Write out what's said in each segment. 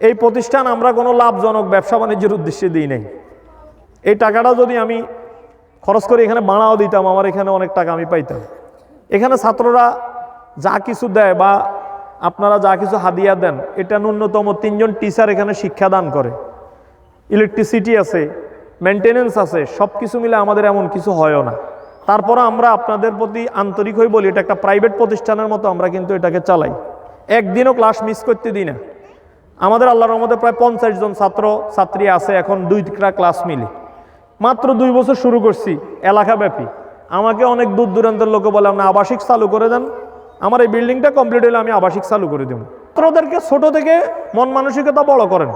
এই প্রতিষ্ঠান আমরা কোনো লাভজনক ব্যবসা বাণিজ্যের উদ্দেশ্যে দিই নাই। এই টাকাটা যদি আমি খরচ করে এখানে বাড়াও দিতাম, আমার এখানে অনেক টাকা আমি পাইতাম। এখানে ছাত্ররা যা কিছু দেয় বা আপনারা যা কিছু হাদিয়া দেন, এটা ন্যূনতম তিনজন টিচার এখানে শিক্ষাদান করে। ইলেকট্রিসিটি আছে মেনটেনেন্স আছে সব কিছু মিলে আমাদের এমন কিছু হয়ও না। তারপরে আমরা আপনাদের প্রতি আন্তরিক হয়ে বলি, এটা একটা প্রাইভেট প্রতিষ্ঠানের মতো আমরা কিন্তু এটাকে চালাই। একদিনও ক্লাস মিস করতে দিই না। আমাদের আল্লাহর রহমতে প্রায় পঞ্চাশ জন ছাত্র, ছাত্রী আছে, এখন দুইটা ক্লাস মিলে। মাত্র দুই বছর শুরু করছি, এলাকাব্যাপী। আমাকে অনেক দূর দূরান্তের লোকে বলে, আপনি আবাসিক চালু করে দেন। আমার এই বিল্ডিংটা কমপ্লিট হলে আমি আবাসিক চালু করে দেবো। ছাত্রদেরকে ছোট থেকে মন মানসিকতা বড় করেন।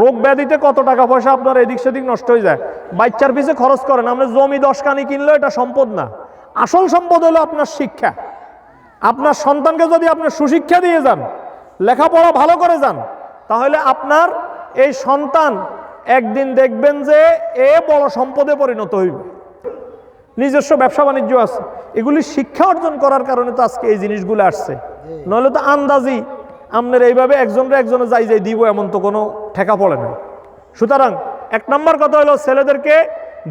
রোগ ব্যাধিতে কত টাকা পয়সা আপনার এদিক সেদিক নষ্ট হয়ে যায়। বাচ্চার পিছে খরচ করেন। আপনি জমি দশ কানি কিনলেও এটা সম্পদ না। আসল সম্পদ হলো আপনার শিক্ষা। আপনার সন্তানকে যদি আপনি সুশিক্ষা দিয়ে যান, লেখাপড়া ভালো করে যান তাহলে আপনার এই সন্তান একদিন দেখবেন যে এ বড় সম্পদে পরিণত হইবে। নিজস্ব ব্যবসা বাণিজ্য আছে। এগুলি শিক্ষা অর্জন করার কারণে তো আজকে এই জিনিসগুলো আসছে। নইলে তো আন্দাজি আপনার এইভাবে একজনের একজনে যাই যাই দিব এমন তো কোনো ঠেকা পড়ে না সুতরাং এক নম্বর কথা হলো ছেলেদেরকে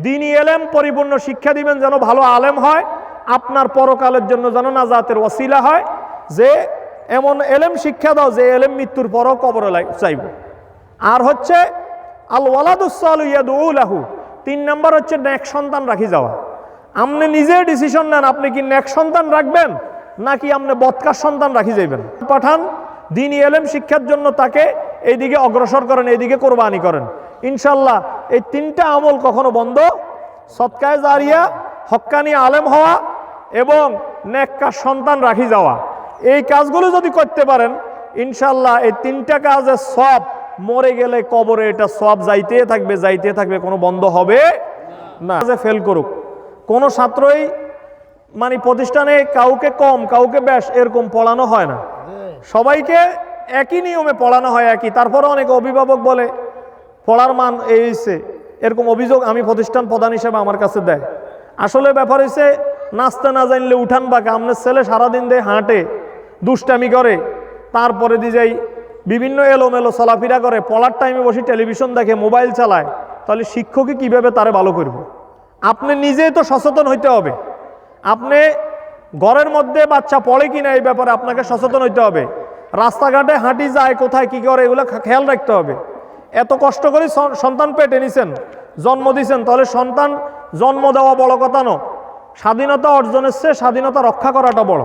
দিনই এলেম পরিপূর্ণ শিক্ষা দিবেন যেন ভালো আলেম হয় আপনার পরকালের জন্য যেন নাজাতের ওসিলা হয় যে এমন এলেম শিক্ষা দাও যে এলেম মৃত্যুর পরও কবরে চাইব। আর হচ্ছে আল ওয়ালাদুসাল ইয়াদুলাহু তিন নম্বর হচ্ছে, নেক সন্তান রাখি যাওয়া। আপনি নিজে ডিসিশন নেন, আপনি কি নেক সন্তান রাখবেন, নাকি আপনি বৎকার সন্তান রাখি যাইবেন। পাঠান, দিনই এলেম শিক্ষার জন্য তাকে এইদিকে অগ্রসর করেন, এইদিকে কোরবানি করেন। ইনশাল্লাহ এই তিনটা আমল কখনো বন্ধ। সৎকায় জারিয়া, হক্কানি আলেম হওয়া এবং নেককার সন্তান রাখি যাওয়া। এই কাজগুলো যদি করতে পারেন ইনশাল্লাহ এই তিনটা কাজে সব মরে গেলে কবরে এটা সব যাইতে থাকবে যাইতে থাকবে, কোনো বন্ধ হবে না। ফেল করুক। কোনো ছাত্রই মানে প্রতিষ্ঠানে কাউকে কম, কাউকে বেশ এরকম পড়ানো হয় না। সবাইকে একই নিয়মে পড়ানো হয় একই। তারপরে অনেক অভিভাবক বলে, পড়ার মান এই হয়েছে এরকম অভিযোগ আমি প্রতিষ্ঠান প্রধান হিসেবে আমার কাছে দেয়। আসলে ব্যাপার হয়েছে নাচতে না জানলে উঠান বা আপনার ছেলে সারাদিন দেয় হাঁটে। দুষ্টামি করে, তারপরে দিয়ে যাই বিভিন্ন এলোমেলো চলাফেরা করে পড়ার টাইমে বসে টেলিভিশন দেখে মোবাইল চালায়, তাহলে শিক্ষকই কীভাবে তারে ভালো করব? আপনি নিজেই তো সচেতন হইতে হবে। আপনি ঘরের মধ্যে বাচ্চা পড়ে কিনা এই ব্যাপারে আপনাকে সচেতন হইতে হবে। রাস্তাঘাটে হাঁটি যায়, কোথায়, কি করে, এগুলো খেয়াল রাখতে হবে। এত কষ্ট করে সন্তান পেটে নিছেন, জন্ম দিছেন, তাহলে সন্তান জন্ম দেওয়া বড় কথা ন স্বাধীনতা অর্জনের চেয়ে স্বাধীনতা রক্ষা করাটা বড়।